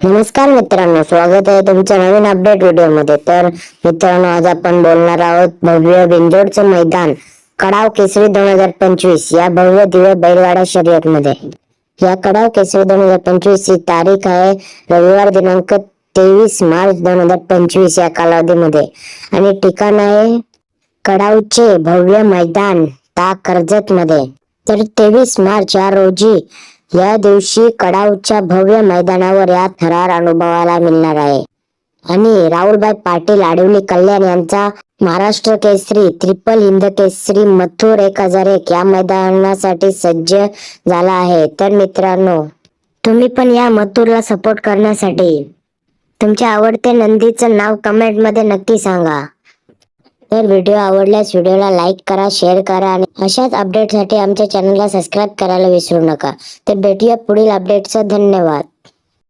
नमस्कार मित्रांनो स्वागत आहे तुमच्या नवीन अपडेट व्हिडिओमध्ये तर मित्रांनो आज आपण बोलणार आहोत भव्य बिंजोडचं मैदान कडाव केसरी दोन हजार पंचवीस या भव्य दिव्य बैलगाडा शर्यत मध्ये या कडाव केसरी दोन हजार पंचवीस ची तारीख आहे रविवार दिनांक तेवीस मार्च दोन हजार पंचवीस या कालावधीमध्ये. आणि ठिकाण आहे कडावचे भव्य मैदान ता कर्जत मध्ये तर तेवीस मार्च या रोजी या दिवशी कडावच्या भव्य मैदानावर या थरार अनुभवाला मिळणार आहे. आणि राहुलभाई पाटील आडवली कल्याण यांचा महाराष्ट्र केसरी ट्रिपल हिंद केसरी मथुर एक हजार एक या मैदानासाठी सज्ज झाला आहे. तर मित्रांनो तुम्ही पण या मथुरला सपोर्ट करण्यासाठी तुमच्या आवडते नंदीचं नाव कमेंटमध्ये नक्की सांगा. तर व्हिडिओ आवडल्यास व्हिडिओला लाईक करा शेअर करा आणि अशाच अपडेटसाठी आमच्या चॅनलला सबस्क्राईब करायला विसरू नका. तर भेटूया पुढील अपडेटचा धन्यवाद.